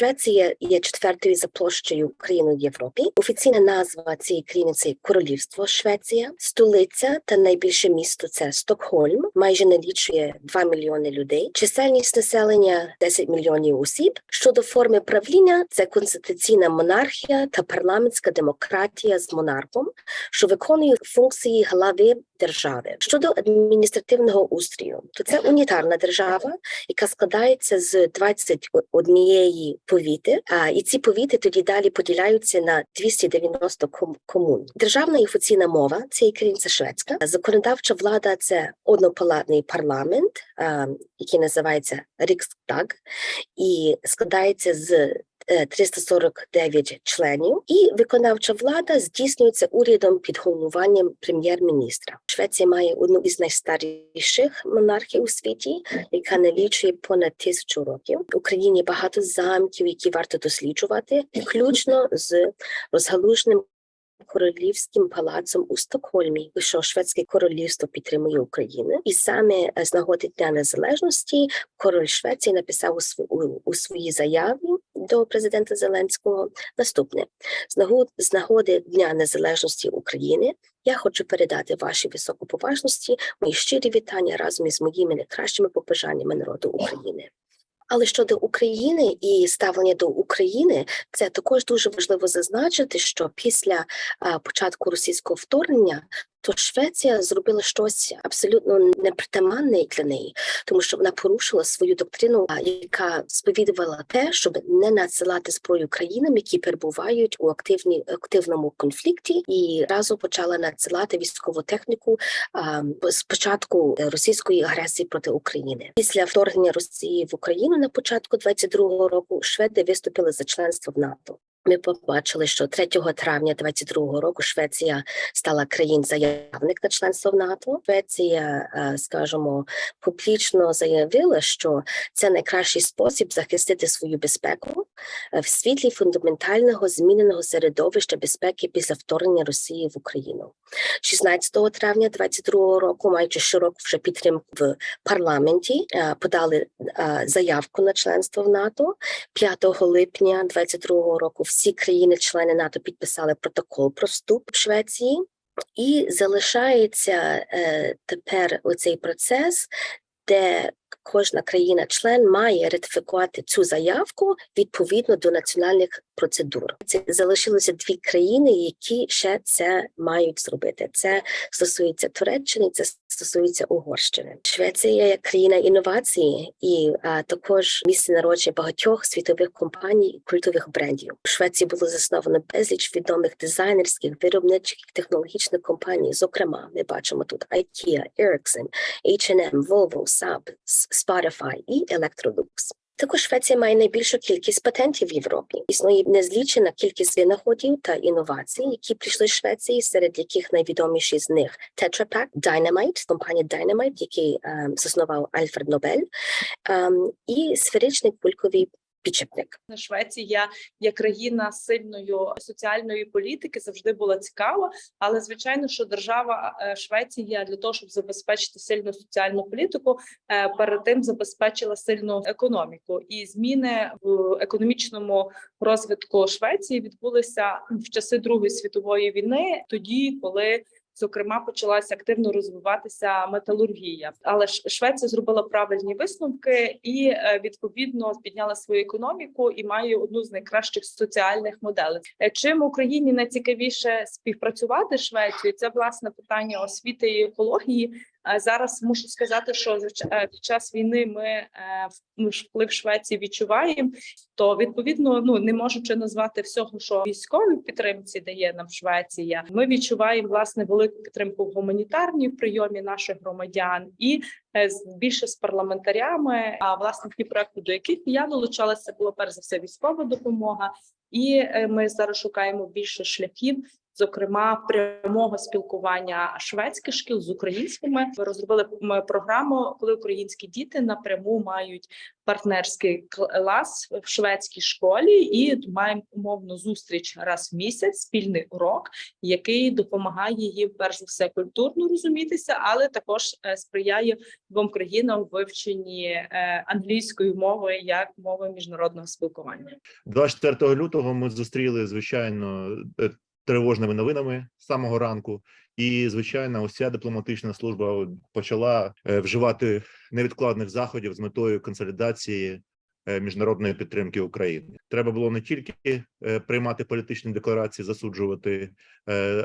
Швеція є четвертою за площею країною в Європі. Офіційна назва цієї країни це Королівство Швеція, столиця та найбільше місто це Стокгольм. Майже налічує 2 мільйони людей. Чисельність населення 10 мільйонів осіб. Щодо форми правління, це конституційна монархія та парламентська демократія з монархом, що виконує функції глави держави. Щодо адміністративного устрою, то це унітарна держава, яка складається з 21 повіти, а і ці повіти тоді далі поділяються на 290 ком- комун. Державна і офіційна мова це шведська. Законодавча влада це однопалатний парламент, який називається Рікстаг, і складається з 349 членів, і виконавча влада здійснюється урядом під головуванням прем'єр-міністра. Швеція має одну із найстаріших монархій у світі, яка налічує понад тисячу років. В Україні багато замків, які варто досліджувати, включно з розгалуженим. Королівським палацом у Стокгольмі, що шведське королівство підтримує Україну, і саме е, з нагоди Дня Незалежності король Швеції написав у, св- у, у своїй заяві до президента Зеленського наступне: з нагоди, Дня Незалежності України я хочу передати вашій високоповажності мої щирі вітання разом із моїми найкращими побажаннями народу України. Але щодо України і ставлення до України, це також дуже важливо зазначити, що після початку російського вторгнення то Швеція зробила щось абсолютно непритаманне для неї, тому що вона порушила свою доктрину, яка сповідувала те, щоб не надсилати зброю країнам, які перебувають у активні активному конфлікті, і разом почала надсилати військову техніку а, з початку російської агресії проти України. Після вторгнення Росії в Україну на початку 22-го року шведи виступили за членство в НАТО. Ми побачили, що 3 травня 22-го року Швеція стала країн заявник на членство в НАТО. Швеція, е, скажімо, публічно заявила, що це найкращий спосіб захистити свою безпеку е, в світлі фундаментального зміненого середовища безпеки після вторгнення Росії в Україну. 16 травня 22-го року, маючи широку вже підтримку в парламенті, е, подали заявку на членство в НАТО. 5 липня 22-го року всі країни-члени НАТО підписали протокол про вступ Швеції. І залишається е, тепер оцей процес, де кожна країна-член має ратифікувати цю заявку відповідно до національних процедур. Це залишилося дві країни, які ще це мають зробити. Це стосується Туреччини, це стосується Угорщини. Швеція як країна інновації і а, також місце народження багатьох світових компаній і культових брендів. У Швеції було засновано безліч відомих дизайнерських виробничих технологічних компаній. Зокрема, ми бачимо тут IKEA, Ericsson, H&M, Volvo, Saab, Spotify і Electrolux. Також Швеція має найбільшу кількість патентів в Європі. Існує незлічена кількість винаходів та інновацій, які прийшли з Швеції, серед яких найвідоміші з них Tetra Pak, Dynamite, компанія Dynamite, який ем, заснував Альфред Нобель, ем, і сферичний кульковий підшипник. Швеція як країна з сильною соціальної політики завжди була цікава, але звичайно, що держава е, Швеція для того, щоб забезпечити сильну соціальну політику, е, перед тим забезпечила сильну економіку. І зміни в економічному розвитку Швеції відбулися в часи Другої світової війни, тоді коли. Зокрема, почалася активно розвиватися металургія, але Швеція зробила правильні висновки і е, відповідно підняла свою економіку і має одну з найкращих соціальних моделей. Е, Чим Україні найцікавіше співпрацювати з Швецією? Це власне питання освіти і екології. Зараз мушу сказати, що е, під час війни ми е, вплив Швеції відчуваємо. То відповідно, ну не можучи назвати всього, що військовій підтримці дає нам Швеція. Ми відчуваємо власне велику підтримку в гуманітарній прийомі наших громадян і е, більше з парламентарями. А власне ті проекти, до яких я долучалася, було перш за все військова допомога. І ми зараз шукаємо більше шляхів зокрема прямого спілкування шведських шкіл з українськими. Ми розробили програму, коли українські діти напряму мають партнерський клас в шведській школі, і маємо умовну зустріч раз в місяць, спільний урок, який допомагає їм перш за все культурно розумітися, але також е, сприяє двом країнам вивченні е, англійської мови як мови міжнародного спілкування. 24 лютого ми зустріли звичайно е, тривожними новинами з самого ранку, і звичайно, уся дипломатична служба почала е, вживати невідкладних заходів з метою консолідації е, міжнародної підтримки України. Треба було не тільки е, приймати політичні декларації, засуджувати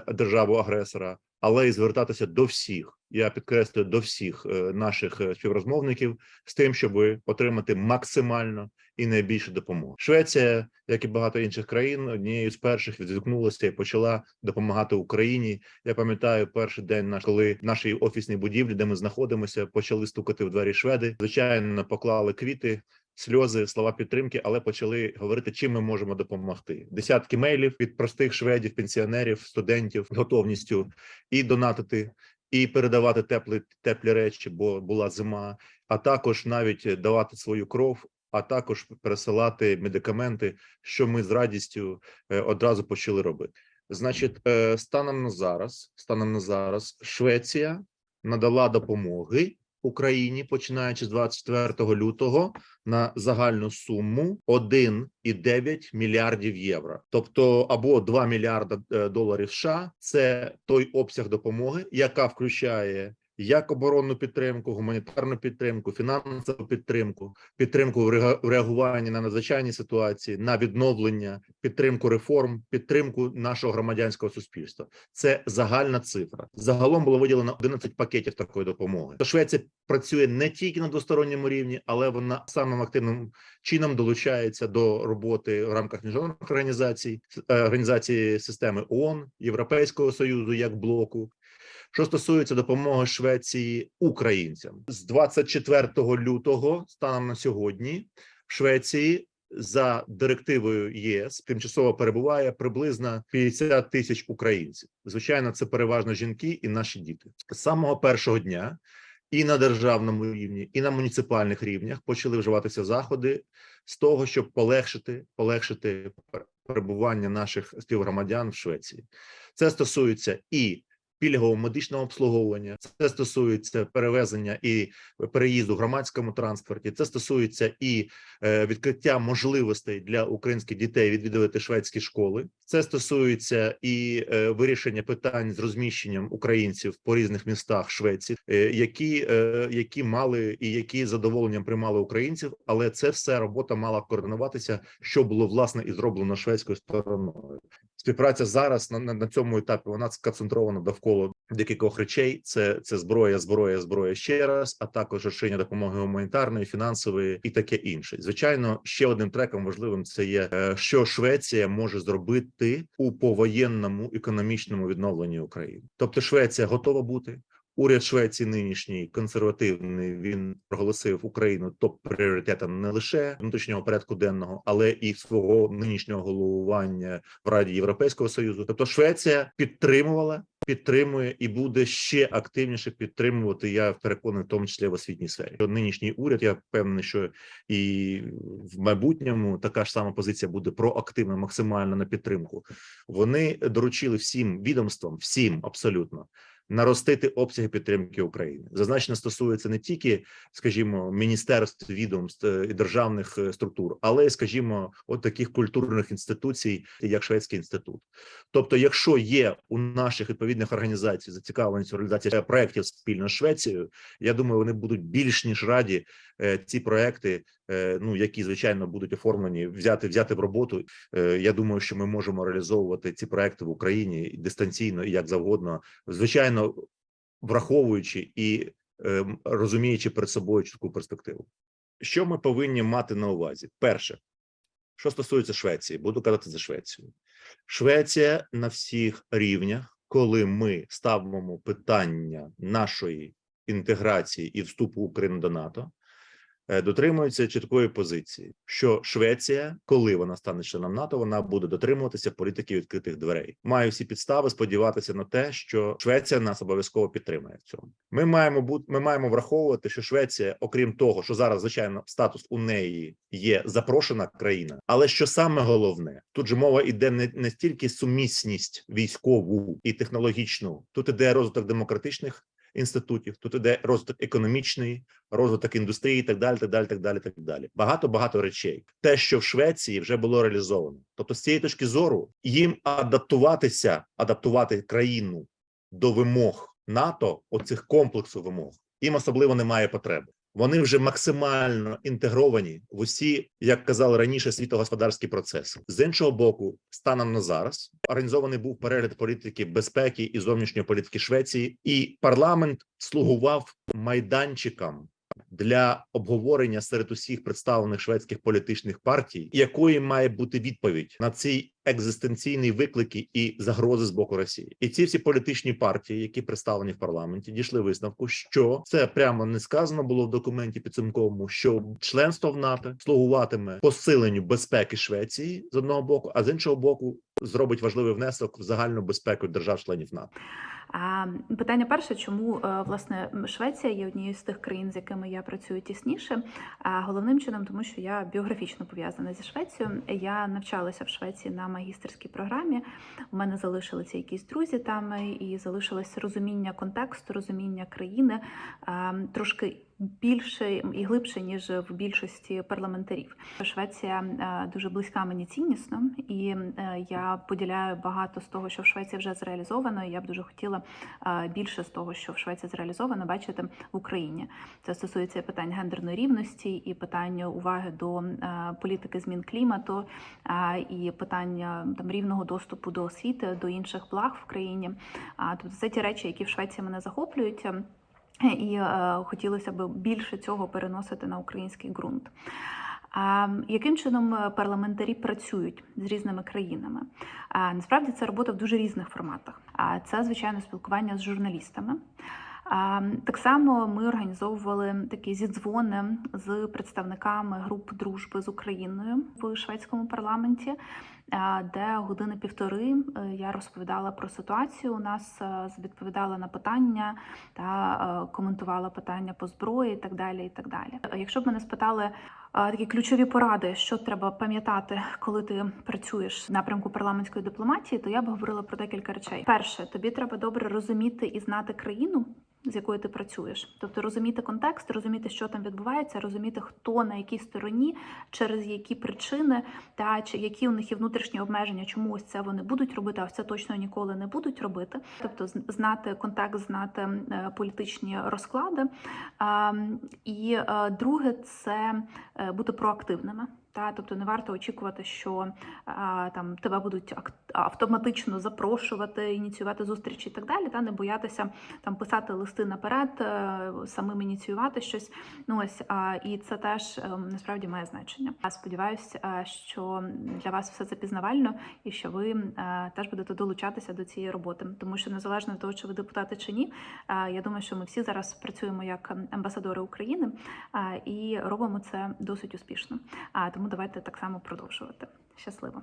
державу агресора, але й звертатися до всіх. Я підкреслюю до всіх е, наших е, співрозмовників з тим, щоб отримати максимально і найбільше допомоги. Швеція, як і багато інших країн, однією з перших відгукнулася і почала допомагати Україні. Я пам'ятаю перший день, наш коли в нашій офісній будівлі, де ми знаходимося, почали стукати в двері шведи. Звичайно, поклали квіти. Сльози, слова підтримки, але почали говорити, чим ми можемо допомогти. Десятки мейлів від простих шведів, пенсіонерів, студентів готовністю і донатити, і передавати теплі теплі речі, бо була зима, а також навіть давати свою кров, а також пересилати медикаменти, що ми з радістю е, одразу почали робити. Значить, е, станом на зараз, станом на зараз, Швеція надала допомоги Україні, починаючи з 24 лютого, на загальну суму 1,9 мільярдів євро, тобто або 2 мільярда е, доларів США. Це той обсяг допомоги, яка включає як оборонну підтримку, гуманітарну підтримку, фінансову підтримку, підтримку в реагуванні на надзвичайні ситуації, на відновлення, підтримку реформ, підтримку нашого громадянського суспільства. Це загальна цифра. Загалом було виділено 11 пакетів такої допомоги. Швеція працює не тільки на двосторонньому рівні, але вона самим активним чином долучається до роботи в рамках міжнародних організацій, е, організації системи ООН, Європейського союзу як блоку. Що стосується допомоги Швеції українцям, з 24 лютого станом на сьогодні в Швеції за директивою ЄС тимчасово перебуває приблизно 50 тисяч українців. Звичайно, це переважно жінки і наші діти. З самого першого дня і на державному рівні, і на муніципальних рівнях почали вживатися заходи з того, щоб полегшити полегшити перебування наших співгромадян в Швеції. Це стосується і пільгового медичного обслуговування, це стосується перевезення і переїзду в громадському транспорті. Це стосується і е, відкриття можливостей для українських дітей відвідувати шведські школи. Це стосується і е, вирішення питань з розміщенням українців по різних містах Швеції, е, які, які мали і які задоволенням приймали українців, але це все робота мала координуватися, що було власне і зроблено шведською стороною. Співпраця зараз на, на, на цьому етапі вона сконцентрована довкола декількох речей: це, це зброя, зброя, зброя ще раз, а також розширення допомоги гуманітарної, фінансової і таке інше. Звичайно, ще одним треком важливим це є, е, що Швеція може зробити у повоєнному економічному відновленні України. Тобто, Швеція готова бути. Уряд Швеції нинішній консервативний він проголосив Україну топ пріоритетом не лише внутрішнього порядку денного, але і свого нинішнього головування в Раді Європейського союзу. Тобто Швеція підтримувала, підтримує і буде ще активніше підтримувати. Я переконаний, в тому числі в освітній сфері. Нинішній уряд, я впевнений, що і в майбутньому така ж сама позиція буде проактивна, максимальна на підтримку. Вони доручили всім відомствам, всім абсолютно наростити обсяги підтримки України. Зазначено стосується не тільки, скажімо, міністерств, відомств е, і державних е, структур, але скажімо, от таких культурних інституцій, як Шведський інститут. Тобто, якщо є у наших відповідних організацій зацікавленість у реалізації проєктів спільно з Швецією, я думаю, вони будуть більш ніж раді е, ці проекти, ну які звичайно будуть оформлені, взяти взяти в роботу. Я думаю, що ми можемо реалізовувати ці проекти в Україні дистанційно і як завгодно, звичайно, враховуючи і е, розуміючи перед собою чітку перспективу. Що ми повинні мати на увазі? Перше, що стосується Швеції, буду казати за Швецію. Швеція на всіх рівнях, коли ми ставимо питання нашої інтеграції і вступу України до НАТО, дотримуються чіткої позиції, що Швеція, коли вона стане членом НАТО, вона буде дотримуватися політики відкритих дверей. Маю всі підстави сподіватися на те, що Швеція нас обов'язково підтримує в цьому. Ми маємо бути, ми маємо враховувати, що Швеція, окрім того, що зараз звичайно статус у неї є запрошена країна, але що саме головне, тут же мова йде не, не стільки сумісність військову і технологічну, тут іде розвиток демократичних інститутів, тут іде розвиток економічний, розвиток індустрії, так далі, так далі, так далі, так далі. Багато багато речей. Те, що в Швеції вже було реалізовано. Тобто, з цієї точки зору їм адаптуватися, адаптувати країну до вимог НАТО, оцих комплексу вимог, їм особливо немає потреби. Вони вже максимально інтегровані в усі, як казали раніше, світогосподарські процеси. З іншого боку, станом на зараз організований був перегляд політики безпеки і зовнішньої політики Швеції, і парламент слугував майданчиком для обговорення серед усіх представлених шведських політичних партій, якої має бути відповідь на ці екзистенційні виклики і загрози з боку Росії. І ці всі політичні партії, які представлені в парламенті, дійшли висновку, що це прямо не сказано було в документі підсумковому, що членство в НАТО слугуватиме посиленню безпеки Швеції з одного боку, а з іншого боку, зробить важливий внесок в загальну безпеку держав-членів НАТО. Питання перше, чому е, власне Швеція є однією з тих країн, з якими я працюю тісніше. Головним чином, тому що я біографічно пов'язана зі Швецією. Я навчалася в Швеції на магістерській програмі. У мене залишилися якісь друзі там, і залишилось розуміння контексту, розуміння країни трошки. Більше і глибше ніж в більшості парламентарів. Швеція е, дуже близька мені ціннісно, і е, я поділяю багато з того, що в Швеції вже зреалізовано. і Я б дуже хотіла е, більше з того, що в Швеції зреалізовано, бачити в Україні. Це стосується питань гендерної рівності і питання уваги до політики змін клімату, і питання там рівного доступу до освіти, до інших благ в країні. Тобто це ті речі, які в Швеції мене захоплюють. І е, хотілося б більше цього переносити на український ґрунт. А яким чином парламентарі працюють з різними країнами? А насправді це робота в дуже різних форматах. А це звичайно спілкування з журналістами. Так само ми організовували такі зідзвони з представниками груп дружби з Україною в шведському парламенті, де години півтори е, я розповідала про ситуацію. У нас е, відповідала на питання та е, коментувала питання по зброї, і так далі. І так далі. Якщо б мене спитали такі ключові поради, що треба пам'ятати, коли ти працюєш в напрямку парламентської дипломатії, то я б говорила про декілька речей. Перше, тобі треба добре розуміти і знати країну. З якою ти працюєш, тобто розуміти контекст, розуміти, що там відбувається, розуміти, хто на якій стороні, через які причини, та чи які у них є внутрішні обмеження, чому ось це вони будуть робити, а ось це точно ніколи не будуть робити. Тобто, знати контекст, знати е, політичні розклади. І е, друге, це е, бути проактивними. Та, тобто не варто очікувати, що а, там тебе будуть автоматично запрошувати, ініціювати зустрічі і так далі, та не боятися там писати листи наперед, е, самим ініціювати щось. Ну ось а, і це теж ем, насправді має значення. Я сподіваюся, що для вас все це пізнавально і що ви е, теж будете долучатися до цієї роботи, тому що незалежно від того, чи ви депутати чи ні, е, я думаю, що ми всі зараз працюємо як амбасадори України і робимо це досить успішно. А тому давайте так само продовжувати. Щасливо!